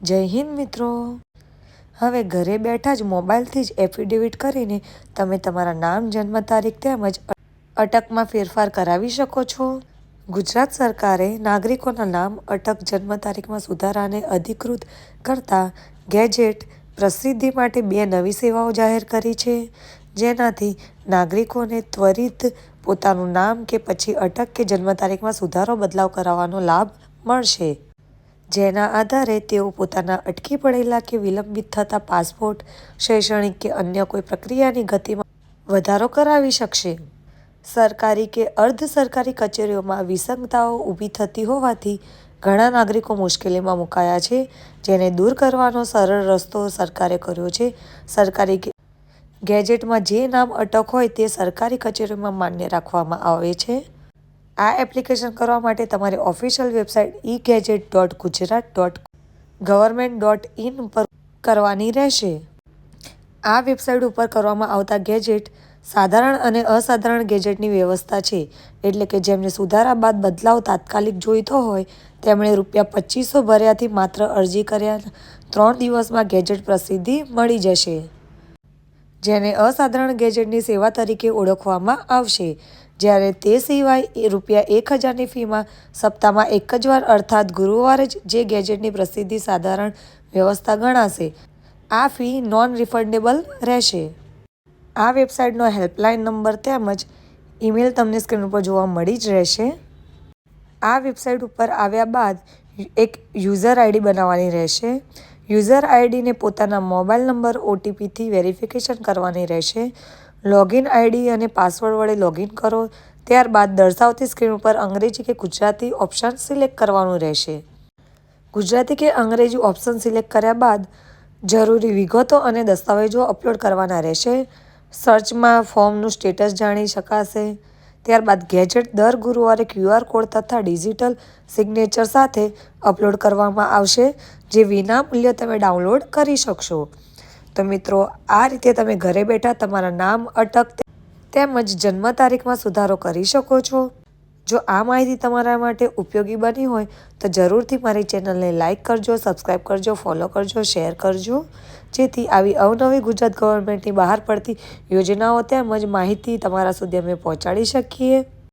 જય હિન્દ મિત્રો. હવે ઘરે બેઠા જ મોબાઈલથી જ એફિડેવિટ કરીને તમે તમારા નામ, જન્મ તારીખ તેમજ અટકમાં ફેરફાર કરાવી શકો છો. ગુજરાત સરકારે નાગરિકોના નામ, અટક, જન્મ તારીખમાં સુધારાને અધિકૃત કરતા ગેજેટ પ્રસિદ્ધિ માટે બે નવી સેવાઓ જાહેર કરી છે. જેનાથી નાગરિકોને ત્વરિત પોતાનું નામ કે પછી અટક કે જન્મ તારીખમાં સુધારો, બદલાવ કરાવવાનો લાભ મળશે. જેના આધારે તેઓ પોતાના અટકી પડેલા કે વિલંબિત થતા પાસપોર્ટ, શૈક્ષણિક કે અન્ય કોઈ પ્રક્રિયાની ગતિમાં વધારો કરાવી શકશે. સરકારી કે અર્ધ સરકારી કચેરીઓમાં વિસંગતાઓ ઊભી થતી હોવાથી ઘણા નાગરિકો મુશ્કેલીમાં મુકાયા છે, જેને દૂર કરવાનો સરળ રસ્તો સરકારે કર્યો છે. સરકારી ગેજેટમાં જે નામ અટક હોય તે સરકારી કચેરીઓમાં માન્ય રાખવામાં આવે છે. આ એપ્લિકેશન કરવા માટે તમારે official website e gadget dot Gujarat dot government dot in પર કરવાની રહેશે. આ વેબસાઇટ ઉપર કરવામાં આવતા ગેજેટ સાધારણ અને અસાધારણ ગેજેટની વ્યવસ્થા છે. એટલે કે જેમને સુધારા બાદ બદલાવ તાત્કાલિક જોઈતો હોય, તેમણે રૂપિયા પચીસો ભર્યાથી માત્ર અરજી કર્યા, ત્રણ દિવસમાં ગેજેટ પ્રસિદ્ધિ મળી જશે. જેને અસાધારણ ગેજેટની સેવા તરીકે ઓળખવામાં આવશે. જ્યારે તે સિવાય રૂપિયા એક હજારની ફીમાં સપ્તાહમાં એક જ વાર, અર્થાત ગુરુવારે જ જે ગેજેટની પ્રસિદ્ધિ સાધારણ વ્યવસ્થા ગણાશે, આ ફી નોન રિફંડેબલ રહેશે. આ વેબસાઇટનો હેલ્પલાઇન નંબર તેમજ ઈમેલ તમને સ્ક્રીન ઉપર જોવા મળી જ રહેશે. આ વેબસાઇટ ઉપર આવ્યા બાદ એક યુઝર આઈડી બનાવવાની રહેશે. યુઝર આઈડીને પોતાના મોબાઈલ નંબર ઓટીપીથી વેરિફિકેશન કરવાની રહેશે. લોગિન આઈડી અને પાસવર્ડ વડે લોગિન કરો. ત્યારબાદ દર્શાવતી સ્ક્રીન ઉપર અંગ્રેજી કે ગુજરાતી ઓપ્શન સિલેક્ટ કરવાનું રહેશે. ગુજરાતી કે અંગ્રેજી ઓપ્શન સિલેક્ટ કર્યા બાદ જરૂરી વિગતો અને દસ્તાવેજો અપલોડ કરવાના રહેશે. સર્ચમાં ફોર્મનું સ્ટેટસ જાણી શકાશે. ત્યારબાદ ગેજેટ દર ગુરુવારે ક્યુઆર કોડ તથા ડિજિટલ સિગ્નેચર સાથે અપલોડ કરવામાં આવશે, જે વિનામૂલ્ય તમે ડાઉનલોડ કરી શકશો. તો મિત્રો, આ રીતે તમે ઘરે બેઠા તમારા નામ, અટક તેમજ જન્મ તારીખમાં સુધારો કરી શકો છો. જો આ માહિતી તમારા માટે ઉપયોગી બની હોય, તો જરૂરથી મારી ચેનલને લાઇક કરજો સબસ્ક્રાઈબ કરજો, ફોલો કરજો, શેર કરજો. જેથી આવી અવનવી ગુજરાત ગવર્મેન્ટની બહાર પડતી યોજનાઓ તેમજ માહિતી તમારા સુધી અમે પહોંચાડી શકીએ.